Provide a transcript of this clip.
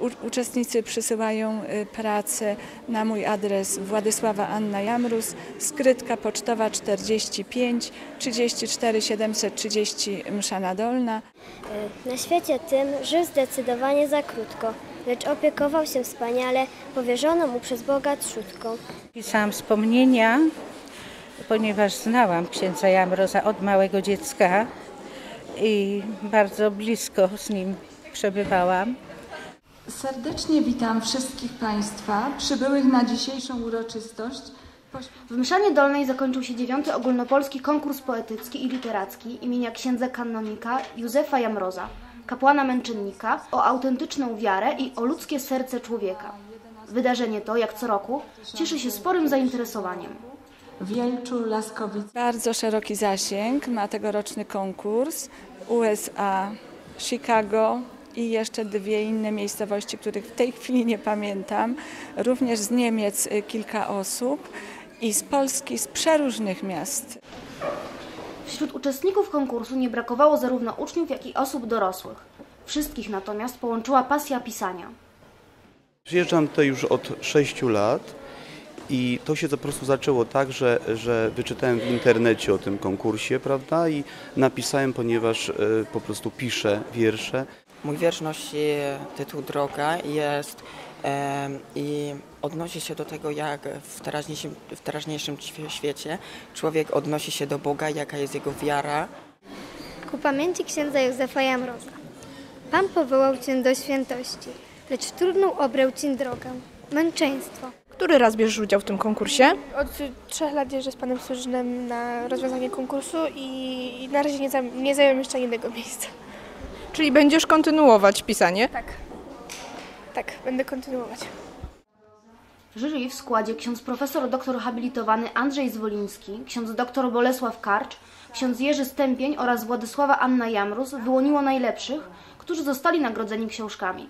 Uczestnicy przysyłają y, pracę na mój adres Władysława Anna Jamrus, skrytka pocztowa 45 34 730 Mszana Dolna. Na świecie tym żył zdecydowanie za krótko, lecz opiekował się wspaniale powierzoną mu przez Boga trzutką. Pisałam wspomnienia, ponieważ znałam księdza Jamroza od małego dziecka i bardzo blisko z nim przebywałam. Serdecznie witam wszystkich Państwa przybyłych na dzisiejszą uroczystość. W Mszanie Dolnej zakończył się dziewiąty ogólnopolski konkurs poetycki i literacki imienia księdza kanonika Józefa Jamroza, kapłana męczennika, o autentyczną wiarę i o ludzkie serce człowieka. Wydarzenie to, jak co roku, cieszy się sporym zainteresowaniem. Wielczu, Laskowic. Bardzo szeroki zasięg ma tegoroczny konkurs. USA, Chicago i jeszcze dwie inne miejscowości, których w tej chwili nie pamiętam. Również z Niemiec y, kilka osób i z Polski, z przeróżnych miast. Wśród uczestników konkursu nie brakowało zarówno uczniów, jak i osób dorosłych. Wszystkich natomiast połączyła pasja pisania. Przyjeżdżam tutaj już od 6 lat i to się po prostu zaczęło tak, że, że wyczytałem w internecie o tym konkursie, prawda, i napisałem, ponieważ e, po prostu piszę wiersze. Mój wiersz nosi tytuł Droga i jest em, i odnosi się do tego, jak w teraźniejszym, w teraźniejszym świe- świecie człowiek odnosi się do Boga, jaka jest jego wiara. Ku pamięci księdza Józefa Jamroza. Pan powołał cię do świętości, lecz w trudną obrał ci drogę, męczeństwo. Który raz bierzesz udział w tym konkursie? Od trzech lat jeżdżę z panem Surzynem na rozwiązanie konkursu i na razie nie, zam- nie zająłem jeszcze jednego miejsca. Czyli będziesz kontynuować pisanie? Tak. Tak, będę kontynuować. Jury w składzie ksiądz profesor doktor habilitowany Andrzej Zwoliński, ksiądz doktor Bolesław Karcz, ksiądz Jerzy Stępień oraz Władysława Anna Jamrus wyłoniło najlepszych, którzy zostali nagrodzeni książkami.